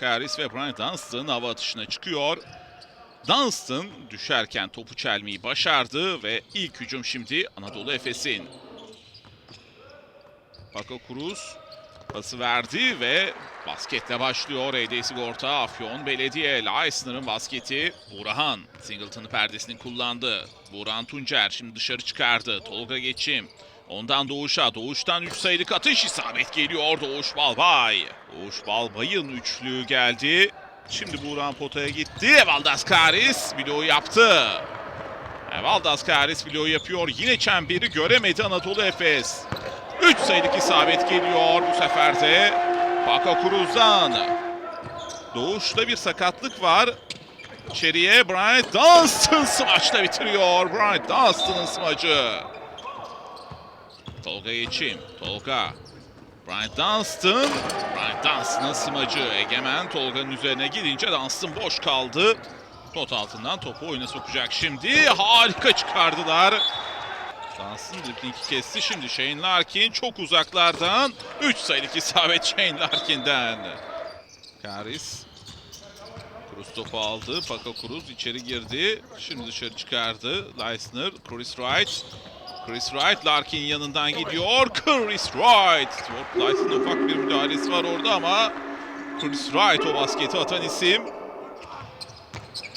Karis ve Brian Dunstan hava atışına çıkıyor. Dunstan düşerken topu çelmeyi başardı ve ilk hücum şimdi Anadolu Efes'in. Paco Cruz pası verdi ve basketle başlıyor. ED Sigorta, Afyon, Belediye, Leisner'ın basketi. Burhan Singleton'ın perdesini kullandı. Burhan Tuncer şimdi dışarı çıkardı. Tolga Geçim. Ondan Doğuş'a. Doğuş'tan 3 sayılık atış isabet geliyor. Doğuş Balbay. Doğuş Balbay'ın üçlüğü geldi. Şimdi Burhan potaya gitti. Evaldas Karis bloğu yaptı. Evaldas Karis bloğu yapıyor. Yine çemberi göremedi Anadolu Efes. 3 sayılık isabet geliyor bu sefer de Paco Cruz'dan. Doğuş'ta bir sakatlık var. İçeriye Bryant Dunstan smaçla bitiriyor. Bryant Dunstan'ın smacı. Tolga Geçim. Tolga. Bryant Dunstan. Bryant Dunstan'ın smacı. Egemen Tolga'nın üzerine gidince Dunstan boş kaldı. Pot altından topu oyuna sokacak şimdi. Harika çıkardılar. Dunstan driblingi kesti. Şimdi Shane Larkin çok uzaklardan. 3 sayılık isabet Shane Larkin'den. Karis. Cruz topu aldı. Paco Cruz içeri girdi. Şimdi dışarı çıkardı. Leisner, Chris Wright. Chris Wright Larkin yanından gidiyor. Chris Wright. York Leisner'ın ufak bir müdahalesi var orada ama Chris Wright o basketi atan isim.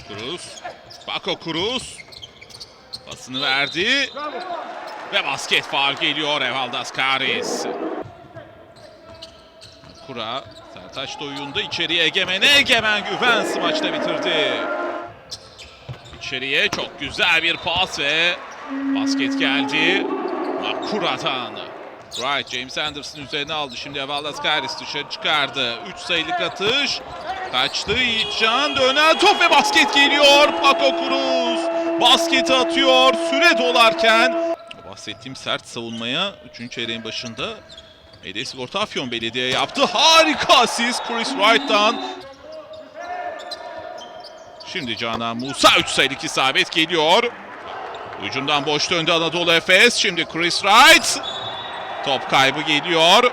Cruz. Paco Cruz. Pasını verdi. Ve basket faul geliyor Evaldas Karis. Kura. Sertaç da oyunda içeriye Egemen'e. Egemen güven smaçla bitirdi. İçeriye çok güzel bir pas ve basket geldi. Makura'dan. Wright James Anderson üzerine aldı. Şimdi Evaldas Karis dışarı çıkardı. 3 sayılık atış. Kaçtı Yiğitcan. Dönen top ve basket geliyor. Paco Cruz basketi atıyor. Süre dolarken bahsettiğim sert savunmaya 3. çeyreğin başında Ede Sigorta Afyon Belediye yaptı. Harika asist Chris Wright'tan. Şimdi Canan Musa 3 sayılık isabet geliyor. Hücumdan boş döndü Anadolu Efes. Şimdi Chris Wright. Top kaybı geliyor.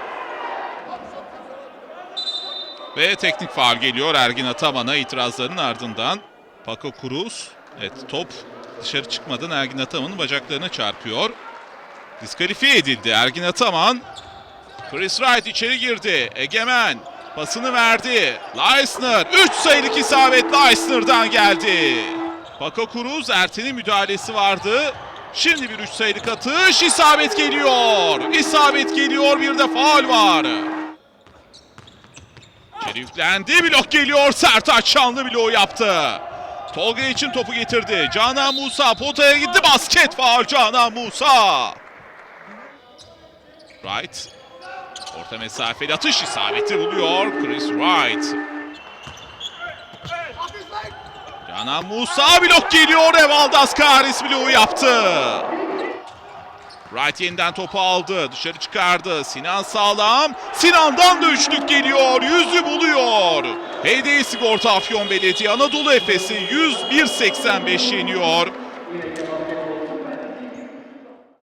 Ve teknik faul geliyor Ergin Ataman'a itirazların ardından. Paco Cruz. Evet top dışarı çıkmadan Ergin Ataman'ın bacaklarına çarpıyor. Diskalifiye edildi Ergin Ataman. Chris Wright içeri girdi. Egemen pasını verdi. Leisner 3 sayılık isabet Leisner'dan geldi. Paco Cruz Erten'in müdahalesi vardı. Şimdi bir 3 sayılık atış isabet geliyor. İsabet geliyor bir de faul var. İçeri yüklendi. Blok geliyor. Sertaç Şanlı bloğu yaptı. Tolga için topu getirdi. Canan Musa potaya gitti. Basket faul Canan Musa. Wright. Orta mesafeli atış isabeti buluyor. Chris Wright. Canan Musa blok geliyor. Evaldas Karis bloğu yaptı. Wright yeniden topu aldı. Dışarı çıkardı. Sinan sağlam. Sinan'dan da üçlük geliyor. Yüzü buluyor. HD Sigorta Afyon Belediye Anadolu Efes'i 101-85 yeniyor.